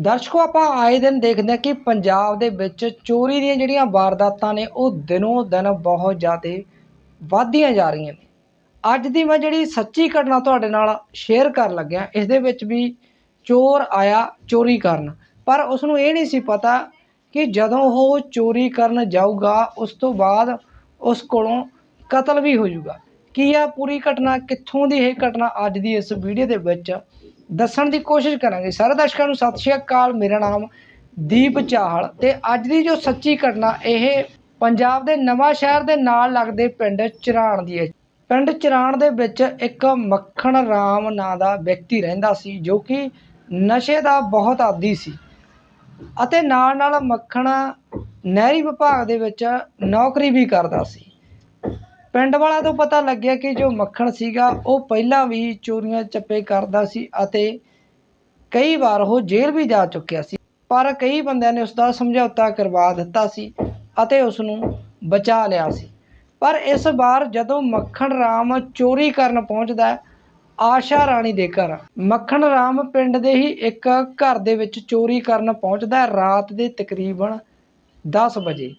ਦਰਸ਼ਕੋ, ਆਪਾਂ ਆਏ ਦਿਨ ਦੇਖਦੇ ਹਾਂ ਕਿ ਪੰਜਾਬ ਦੇ ਵਿੱਚ ਚੋਰੀ ਦੀਆਂ ਜਿਹੜੀਆਂ ਵਾਰਦਾਤਾਂ ਨੇ, ਉਹ ਦਿਨੋਂ ਦਿਨ ਬਹੁਤ ਜ਼ਿਆਦਾ ਵਧਦੀਆਂ ਜਾ ਰਹੀਆਂ ਨੇ। ਅੱਜ ਦੀ ਮੈਂ ਜਿਹੜੀ ਸੱਚੀ ਘਟਨਾ ਤੁਹਾਡੇ ਨਾਲ ਸ਼ੇਅਰ ਕਰਨ ਲੱਗਿਆ ਇਸ ਦੇ ਵਿੱਚ ਵੀ ਚੋਰ ਆਇਆ ਚੋਰੀ ਕਰਨ। ਪਰ ਉਸ ਨੂੰ ਇਹ ਨਹੀਂ ਸੀ ਪਤਾ ਕਿ ਜਦੋਂ ਉਹ ਚੋਰੀ ਕਰਨ ਜਾਊਗਾ, ਉਸ ਤੋਂ ਬਾਅਦ ਉਸ ਕੋਲੋਂ ਕਤਲ ਵੀ ਹੋ ਜਾਊਗਾ। ਕੀ ਆ ਪੂਰੀ ਘਟਨਾ, ਕਿੱਥੋਂ ਦੀ ਇਹ ਘਟਨਾ ਅੱਜ ਦੀ ਇਸ ਵੀਡੀਓ ਦੇ ਵਿੱਚ ਦੱਸਣ ਦੀ ਕੋਸ਼ਿਸ਼ ਕਰਾਂਗੇ। ਸਾਰੇ, ਦਰਸ਼ਕਾਂ ਨੂੰ ਸਤਿ ਸ਼੍ਰੀ ਅਕਾਲ। ਮੇਰਾ ਨਾਮ ਦੀਪ ਚਾਹਲ ਤੇ ਅੱਜ ਦੀ ਜੋ ਸੱਚੀ ਘਟਨਾ, ਇਹ ਪੰਜਾਬ ਦੇ ਨਵਾਂ ਸ਼ਹਿਰ ਦੇ ਨਾਲ ਲੱਗਦੇ ਪਿੰਡ ਚਰਾਣ ਦੀ ਹੈ। ਪਿੰਡ ਚਰਾਣ ਦੇ ਵਿੱਚ ਇੱਕ ਮੱਖਣ ਰਾਮ ਨਾਂ ਦਾ ਵਿਅਕਤੀ ਰਹਿੰਦਾ ਸੀ, ਜੋ ਕਿ ਨਸ਼ੇ ਦਾ ਬਹੁਤ ਆਦੀ ਸੀ। ਅਤੇ ਨਾਲ ਨਾਲ ਮੱਖਣ ਨਹਿਰੀ ਵਿਭਾਗ ਦੇ ਵਿੱਚ ਨੌਕਰੀ ਵੀ ਕਰਦਾ ਸੀ। ਪਿੰਡ ਵਾਲਾ ਤੋਂ ਪਤਾ ਲੱਗਿਆ ਕਿ ਜੋ ਮੱਖਣ ਸੀਗਾ, ਉਹ ਪਹਿਲਾਂ ਵੀ ਚੋਰੀਆਂ ਚੱਪੇ ਕਰਦਾ ਸੀ ਅਤੇ ਕਈ ਵਾਰ ਉਹ ਜੇਲ੍ਹ ਵੀ ਜਾ ਚੁੱਕਿਆ ਸੀ, ਪਰ ਕਈ ਬੰਦਿਆਂ ਨੇ ਉਸ ਦਾ ਸਮਝੌਤਾ ਕਰਵਾ ਦਿੱਤਾ ਸੀ ਅਤੇ ਉਸ ਨੂੰ ਬਚਾ ਲਿਆ ਸੀ। ਪਰ ਇਸ ਵਾਰ ਜਦੋਂ ਮੱਖਣ ਰਾਮ ਚੋਰੀ ਕਰਨ ਪਹੁੰਚਦਾ ਆਸ਼ਾ ਰਾਣੀ ਦੇ ਘਰ, ਮੱਖਣ ਰਾਮ ਪਿੰਡ ਦੇ ਹੀ ਇੱਕ ਘਰ ਦੇ ਵਿੱਚ ਚੋਰੀ ਕਰਨ ਪਹੁੰਚਦਾ ਰਾਤ ਦੇ ਤਕਰੀਬਨ 10 ਵਜੇ।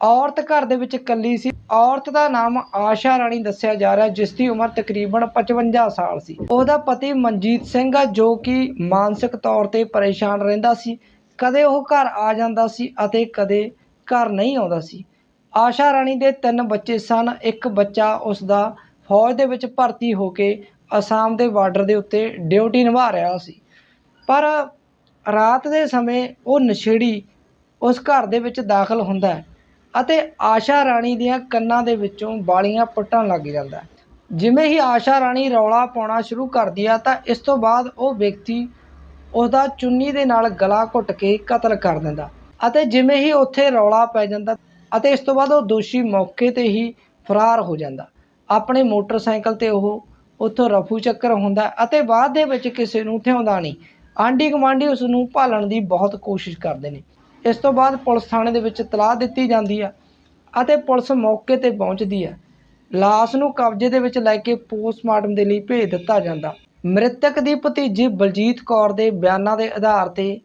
ਔਰਤ ਘਰ ਦੇ ਵਿੱਚ ਇਕੱਲੀ ਸੀ। ਔਰਤ ਦਾ ਨਾਮ ਆਸ਼ਾ ਰਾਣੀ ਦੱਸਿਆ ਜਾ ਰਿਹਾ, ਜਿਸ ਦੀ ਉਮਰ ਤਕਰੀਬਨ 55 ਸਾਲ ਸੀ। ਉਹਦਾ ਪਤੀ ਮਨਜੀਤ ਸਿੰਘ ਆ, ਜੋ ਕਿ ਮਾਨਸਿਕ ਤੌਰ ਤੇ ਪਰੇਸ਼ਾਨ ਰਹਿੰਦਾ ਸੀ। ਕਦੇ ਉਹ ਘਰ ਆ ਜਾਂਦਾ ਸੀ ਅਤੇ ਕਦੇ ਘਰ ਨਹੀਂ ਆਉਂਦਾ ਸੀ। ਆਸ਼ਾ ਰਾਣੀ ਦੇ ਤਿੰਨ ਬੱਚੇ ਸਨ। ਇੱਕ ਬੱਚਾ ਉਸ ਦਾ ਫੌਜ ਦੇ ਵਿੱਚ ਭਰਤੀ ਹੋ ਕੇ ਅਸਾਮ ਦੇ ਬਾਰਡਰ ਦੇ ਉੱਤੇ ਡਿਊਟੀ ਨਿਭਾ ਰਿਹਾ ਸੀ। ਪਰ ਰਾਤ ਦੇ ਸਮੇਂ ਉਹ ਨਸ਼ੇੜੀ ਉਸ ਘਰ ਦੇ ਵਿੱਚ ਦਾਖਲ ਹੁੰਦਾ ਹੈ। ਅਤੇ ਆਸ਼ਾ ਰਾਣੀ ਦੀਆਂ ਕੰਨਾਂ ਦੇ ਵਿੱਚੋਂ ਵਾਲੀਆਂ ਪੁੱਟਣ ਲੱਗ ਜਾਂਦਾ ਜਿਵੇਂ ਹੀ ਆਸ਼ਾ ਰਾਣੀ ਰੌਲਾ ਪਾਉਣਾ ਸ਼ੁਰੂ ਕਰਦੀ ਆ, ਤਾਂ ਇਸ ਤੋਂ ਬਾਅਦ ਉਹ ਵਿਅਕਤੀ ਉਹਦਾ ਚੁੰਨੀ ਦੇ ਨਾਲ ਗਲਾ ਘੁੱਟ ਕੇ ਕਤਲ ਕਰ ਦਿੰਦਾ ਅਤੇ ਜਿਵੇਂ ਹੀ ਉੱਥੇ ਰੌਲਾ ਪੈ ਜਾਂਦਾ ਅਤੇ ਇਸ ਤੋਂ ਬਾਅਦ ਉਹ ਦੋਸ਼ੀ ਮੌਕੇ ਤੇ ਹੀ ਫਰਾਰ ਹੋ ਜਾਂਦਾ। ਆਪਣੇ ਮੋਟਰਸਾਈਕਲ ਤੇ ਉਹ ਉੱਥੋਂ ਰਫੂ ਚੱਕਰ ਹੁੰਦਾ ਅਤੇ ਬਾਅਦ ਦੇ ਵਿੱਚ ਕਿਸੇ ਨੂੰ ਥਿਆਉਂਦਾ ਨਹੀਂ। ਆਂਢੀ ਗੁਆਂਢੀ ਉਸ ਨੂੰ ਭਾਲਣ ਦੀ ਬਹੁਤ ਕੋਸ਼ਿਸ਼ ਕਰਦੇ ਨੇ। ਇਸ ਤੋਂ ਬਾਅਦ ਪੁਲਿਸ ਥਾਣੇ ਦੇ ਵਿੱਚ ਤਲਾਹ ਦਿੱਤੀ ਜਾਂਦੀ ਆ ਅਤੇ ਪੁਲਿਸ ਮੌਕੇ ਤੇ ਪਹੁੰਚਦੀ ਆ। ਲਾਸ਼ ਨੂੰ ਕਬਜ਼ੇ ਦੇ ਵਿੱਚ ਲੈ ਕੇ ਪੋਸਟਮਾਰਟਮ ਦੇ ਲਈ ਭੇਜ ਦਿੱਤਾ ਜਾਂਦਾ। ਮ੍ਰਿਤਕ ਦੀ ਭਤੀਜੀ ਬਲਜੀਤ ਕੌਰ ਦੇ ਬਿਆਨਾਂ ਦੇ ਆਧਾਰ ਤੇ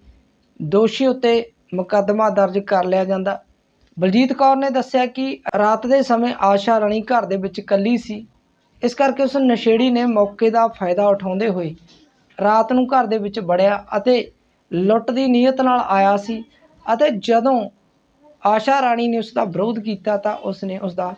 ਦੋਸ਼ੀ ਉੱਤੇ ਮੁਕੱਦਮਾ ਦਰਜ ਕਰ ਲਿਆ ਜਾਂਦਾ। ਬਲਜੀਤ ਕੌਰ ਨੇ ਦੱਸਿਆ ਕਿ ਰਾਤ ਦੇ ਸਮੇਂ ਆਸ਼ਾ ਰਾਣੀ ਘਰ ਦੇ ਵਿੱਚ ਇਕੱਲੀ ਸੀ। ਇਸ ਕਰਕੇ ਉਸ ਨਸ਼ੇੜੀ ਨੇ ਮੌਕੇ ਦਾ ਫਾਇਦਾ ਉਠਾਉਂਦੇ ਹੋਏ ਰਾਤ ਨੂੰ ਘਰ ਦੇ ਵਿੱਚ ਵੜਿਆ ਅਤੇ ਲੁੱਟ ਦੀ ਨੀਅਤ ਨਾਲ ਆਇਆ ਸੀ ਅਤੇ ਜਦੋਂ ਆਸ਼ਾ ਰਾਣੀ ਨੇ ਉਸ ਦਾ ਵਿਰੋਧ ਕੀਤਾ ਤਾਂ ਉਸ ਨੇ ਉਸ ਦਾ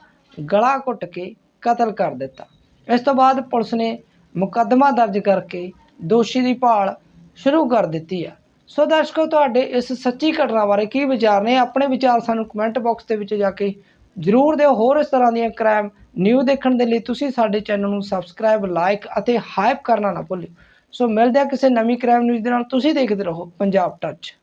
ਗਲਾ ਘੁੱਟ ਕੇ ਕਤਲ ਕਰ ਦਿੱਤਾ। ਇਸ ਤੋਂ ਬਾਅਦ ਪੁਲਿਸ ਨੇ ਮੁਕੱਦਮਾ ਦਰਜ ਕਰਕੇ ਦੋਸ਼ੀ ਦੀ ਭਾਲ ਸ਼ੁਰੂ ਕਰ ਦਿੱਤੀ ਆ। ਸੋ ਦਰਸ਼ਕੋ, ਤੁਹਾਡੇ ਇਸ ਸੱਚੀ ਘਟਨਾ ਬਾਰੇ ਕੀ ਵਿਚਾਰ ਨੇ? ਆਪਣੇ ਵਿਚਾਰ ਸਾਨੂੰ ਕਮੈਂਟ ਬਾਕਸ ਦੇ ਵਿੱਚ ਜਾ ਕੇ ਜ਼ਰੂਰ ਦਿਓ। ਹੋਰ ਇਸ ਤਰ੍ਹਾਂ ਦੀਆਂ ਕ੍ਰਾਈਮ ਨਿਊ ਦੇਖਣ ਦੇ ਲਈ ਤੁਸੀਂ ਸਾਡੇ ਚੈਨਲ ਨੂੰ ਸਬਸਕ੍ਰਾਈਬ ਲਾਈਕ ਅਤੇ ਹਾਈਪ ਕਰਨਾ ਨਾ ਭੁੱਲਿਓ। ਸੋ ਮਿਲਦੇ ਆ ਕਿਸੇ ਨਵੀਂ ਕ੍ਰਾਈਮ ਨਿਊਜ਼ ਦੇ ਨਾਲ। ਤੁਸੀਂ ਦੇਖਦੇ ਰਹੋ ਪੰਜਾਬ ਟੱਚ